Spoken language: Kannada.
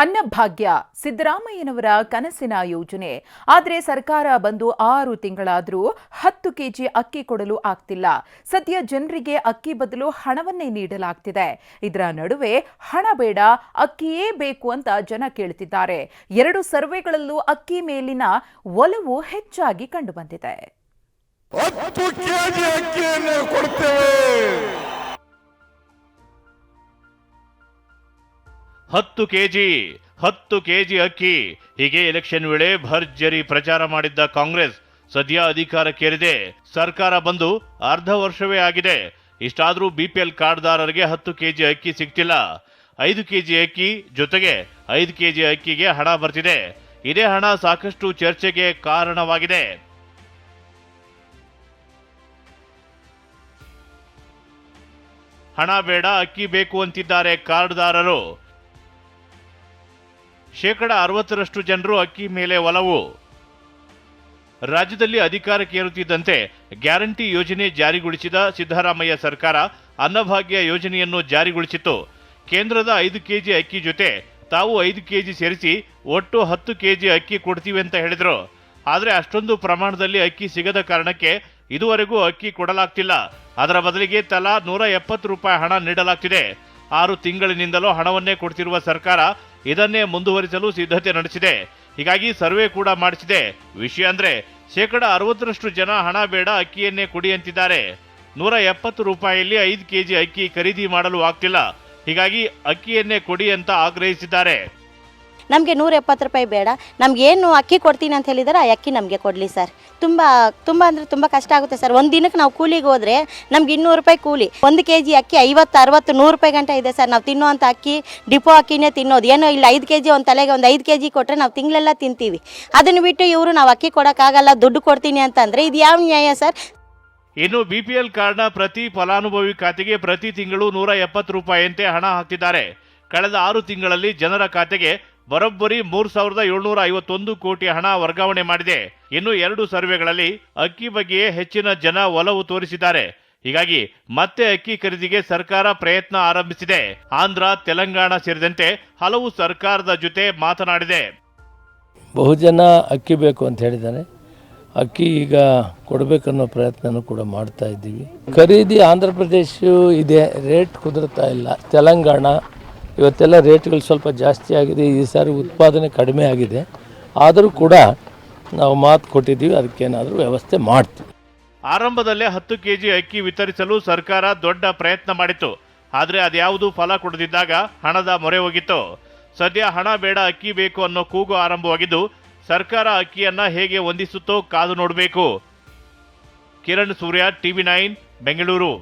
ಅನ್ನಭಾಗ್ಯ ಸಿದ್ದರಾಮಯ್ಯನವರ ಕನಸಿನ ಯೋಜನೆ. ಆದರೆ ಸರ್ಕಾರ ಬಂದು ಆರು ತಿಂಗಳಾದರೂ ಹತ್ತು ಕೆಜಿ ಅಕ್ಕಿ ಕೊಡಲು ಆಗ್ತಿಲ್ಲ. ಸದ್ಯ ಜನರಿಗೆ ಅಕ್ಕಿ ಬದಲು ಹಣವನ್ನೇ ನೀಡಲಾಗ್ತಿದೆ. ಇದರ ನಡುವೆ ಹಣ ಬೇಡ, ಅಕ್ಕಿಯೇ ಬೇಕು ಅಂತ ಜನ ಕೇಳ್ತಿದ್ದಾರೆ. ಎರಡು ಸರ್ವೆಗಳಲ್ಲೂ ಅಕ್ಕಿ ಮೇಲಿನ ಒಲವು ಹೆಚ್ಚಾಗಿ ಕಂಡುಬಂದಿದೆ ಹತ್ತು ಕೆಜಿ ಹತ್ತು ಕೆಜಿ ಅಕ್ಕಿ. ಹೀಗೆ ಎಲೆಕ್ಷನ್ ವೇಳೆ ಭರ್ಜರಿ ಪ್ರಚಾರ ಮಾಡಿದ್ದ ಕಾಂಗ್ರೆಸ್ ಸದ್ಯ ಅಧಿಕಾರಕ್ಕೇರಿದೆ. ಸರ್ಕಾರ ಬಂದು ಅರ್ಧ ವರ್ಷವೇ ಆಗಿದೆ. ಇಷ್ಟಾದರೂ ಬಿಪಿಎಲ್ ಕಾರ್ಡ್ದಾರರಿಗೆ ಹತ್ತು ಕೆಜಿ ಅಕ್ಕಿ ಸಿಗ್ತಿಲ್ಲ. ಐದು ಕೆಜಿ ಅಕ್ಕಿ ಜೊತೆಗೆ ಐದು ಕೆಜಿ ಅಕ್ಕಿಗೆ ಹಣ ಬರ್ತಿದೆ. ಇದೇ ಹಣ ಸಾಕಷ್ಟು ಚರ್ಚೆಗೆ ಕಾರಣವಾಗಿದೆ. ಹಣ ಬೇಡ, ಅಕ್ಕಿ ಬೇಕು ಅಂತಿದ್ದಾರೆ ಕಾರ್ಡ್ದಾರರು. ಶೇಕಡ ಅರವತ್ತರಷ್ಟು ಜನರು ಅಕ್ಕಿ ಮೇಲೆ ಒಲವು. ರಾಜ್ಯದಲ್ಲಿ ಅಧಿಕಾರಕ್ಕೇರುತ್ತಿದ್ದಂತೆ ಗ್ಯಾರಂಟಿ ಯೋಜನೆ ಜಾರಿಗೊಳಿಸಿದ ಸಿದ್ದರಾಮಯ್ಯ ಸರ್ಕಾರ ಅನ್ನಭಾಗ್ಯ ಯೋಜನೆಯನ್ನು ಜಾರಿಗೊಳಿಸಿತ್ತು. ಕೇಂದ್ರದ ಐದು ಕೆಜಿ ಅಕ್ಕಿ ಜೊತೆ ತಾವು ಐದು ಕೆಜಿ ಸೇರಿಸಿ ಒಟ್ಟು ಹತ್ತು ಕೆಜಿ ಅಕ್ಕಿ ಕೊಡ್ತೀವಿ ಅಂತ ಹೇಳಿದರು. ಆದರೆ ಅಷ್ಟೊಂದು ಪ್ರಮಾಣದಲ್ಲಿ ಅಕ್ಕಿ ಸಿಗದ ಕಾರಣಕ್ಕೆ ಇದುವರೆಗೂ ಅಕ್ಕಿ ಕೊಡಲಾಗ್ತಿಲ್ಲ. ಅದರ ಬದಲಿಗೆ ತಲಾ ನೂರ ಎಪ್ಪತ್ತು ರೂಪಾಯಿ ಹಣ ನೀಡಲಾಗ್ತಿದೆ. ಆರು ತಿಂಗಳಿನಿಂದಲೂ ಹಣವನ್ನೇ ಕೊಡ್ತಿರುವ ಸರ್ಕಾರ ಇದನ್ನೇ ಮುಂದುವರಿಸಲು ಸಿದ್ಧತೆ ನಡೆಸಿದೆ. ಹೀಗಾಗಿ ಸರ್ವೆ ಕೂಡ ಮಾಡಿಸಿದೆ. ವಿಷಯ ಅಂದ್ರೆ ಶೇಕಡ ಅರವತ್ತರಷ್ಟು ಜನ ಹಣ ಬೇಡ ಅಕ್ಕಿಯನ್ನೇ ಕೊಡಿ ಅಂತಿದ್ದಾರೆ. ನೂರ ಎಪ್ಪತ್ತು ರೂಪಾಯಿಯಲ್ಲಿ ಐದು ಕೆಜಿ ಅಕ್ಕಿ ಖರೀದಿ ಮಾಡಲು ಆಗ್ತಿಲ್ಲ. ಹೀಗಾಗಿ ಅಕ್ಕಿಯನ್ನೇ ಕೊಡಿ ಅಂತ ಆಗ್ರಹಿಸಿದ್ದಾರೆ. ನಮಗೆ ನೂರ ಎಪ್ಪತ್ತು ರೂಪಾಯಿ ಬೇಡ. ನಮ್ಗೆ ಏನು ಅಕ್ಕಿ ಕೊಡ್ತೀನಿ ಅಂತ ಹೇಳಿದಾರೆ, ಆ ಅಕ್ಕಿ ನಮಗೆ ಕೊಡಲಿ ಸರ್. ತುಂಬ ತುಂಬ ಅಂದರೆ ತುಂಬ ಕಷ್ಟ ಆಗುತ್ತೆ ಸರ್. ಒಂದು ದಿನಕ್ಕೆ ನಾವು ಕೂಲಿಗೆ ಹೋದರೆ ನಮ್ಗೆ ಇನ್ನೂರು ರೂಪಾಯಿ ಕೂಲಿ. ಒಂದು ಕೆ ಜಿ ಅಕ್ಕಿ ಐವತ್ತು, ಅರವತ್ತು, ನೂರು ರೂಪಾಯಿ ಗಂಟೆ ಇದೆ ಸರ್. ನಾವು ತಿನ್ನುವಂಥ ಅಕ್ಕಿ, ಡಿಪೋ ಅಕ್ಕಿನೇ ತಿನ್ನೋದು. ಏನೋ ಇಲ್ಲ, ಐದು ಕೆ ಜಿ ಒಂದು ತಲೆಗೆ ಒಂದು ಐದು ಕೆ ಜಿ ಕೊಟ್ಟರೆ ನಾವು ತಿಂಗಳೆಲ್ಲ ತಿಂತೀವಿ. ಅದನ್ನು ಬಿಟ್ಟು ಇವರು ನಾವು ಅಕ್ಕಿ ಕೊಡೋಕ್ಕಾಗಲ್ಲ, ದುಡ್ಡು ಕೊಡ್ತೀನಿ ಅಂತಂದರೆ ಇದು ಯಾವ ನ್ಯಾಯ ಸರ್? ಇನ್ನು ಬಿಪಿಎಲ್ ಕಾರ್ಡ್ನ ಪ್ರತಿ ಫಲಾನುಭವಿ ಖಾತೆಗೆ ಪ್ರತಿ ತಿಂಗಳು ನೂರ ಎಪ್ಪತ್ತು ರೂಪಾಯಿಯಂತೆ ಹಣ ಹಾಕ್ತಿದ್ದಾರೆ. ಕಳೆದ ಆರು ತಿಂಗಳಲ್ಲಿ ಜನರ ಖಾತೆಗೆ ಬರೋಬ್ಬರಿ ಮೂರು ಸಾವಿರದ ಏಳ್ನೂರ ಐವತ್ತೊಂದು ಕೋಟಿ ಹಣ ವರ್ಗಾವಣೆ ಮಾಡಿದೆ. ಇನ್ನು ಎರಡು ಸರ್ವೆಗಳಲ್ಲಿ ಅಕ್ಕಿ ಬಗ್ಗೆಯೇ ಹೆಚ್ಚಿನ ಜನ ಒಲವು ತೋರಿಸಿದ್ದಾರೆ. ಹೀಗಾಗಿ ಮತ್ತೆ ಅಕ್ಕಿ ಖರೀದಿಗೆ ಸರ್ಕಾರ ಪ್ರಯತ್ನ ಆರಂಭಿಸಿದೆ. ಆಂಧ್ರ, ತೆಲಂಗಾಣ ಸೇರಿದಂತೆ ಹಲವು ಸರ್ಕಾರದ ಜೊತೆ ಮಾತನಾಡಿದೆ. ಬಹುಜನ ಅಕ್ಕಿ ಬೇಕು ಅಂತ ಹೇಳಿದ್ದಾನೆ. ಅಕ್ಕಿ ಈಗ ಕೊಡಬೇಕನ್ನೋ ಪ್ರಯತ್ನನೂ ಕೂಡ ಮಾಡ್ತಾ ಇದ್ದೀವಿ. ಖರೀದಿ ಆಂಧ್ರ ಪ್ರದೇಶ ಇದೆ, ರೇಟ್ ಕುದುರ್ತಾ ಇಲ್ಲ. ತೆಲಂಗಾಣ ಇವತ್ತೆಲ್ಲ ರೇಟ್ಗಳು ಸ್ವಲ್ಪ ಜಾಸ್ತಿ ಆಗಿದೆ, ಈ ಸಾರಿ ಉತ್ಪಾದನೆ ಕಡಿಮೆ ಆಗಿದೆ. ಆದರೂ ಕೂಡ ನಾವು ಮಾತು ಕೊಟ್ಟಿದ್ದೀವಿ, ಅದಕ್ಕೇನಾದರೂ ವ್ಯವಸ್ಥೆ ಮಾಡ್ತೀವಿ. ಆರಂಭದಲ್ಲೇ ಹತ್ತು ಕೆಜಿ ಅಕ್ಕಿ ವಿತರಿಸಲು ಸರ್ಕಾರ ದೊಡ್ಡ ಪ್ರಯತ್ನ ಮಾಡಿತ್ತು. ಆದರೆ ಅದ್ಯಾವುದು ಫಲ ಕೊಡದಿದ್ದಾಗ ಹಣದ ಮೊರೆ ಹೋಗಿತ್ತು. ಸದ್ಯ ಹಣ ಬೇಡ, ಅಕ್ಕಿ ಬೇಕು ಅನ್ನೋ ಕೂಗು ಆರಂಭವಾಗಿದ್ದು, ಸರ್ಕಾರ ಅಕ್ಕಿಯನ್ನ ಹೇಗೆ ಹೊಂದಿಸುತ್ತೋ ಕಾದು ನೋಡಬೇಕು. Kiran Surya, TV nine, Bengaluru.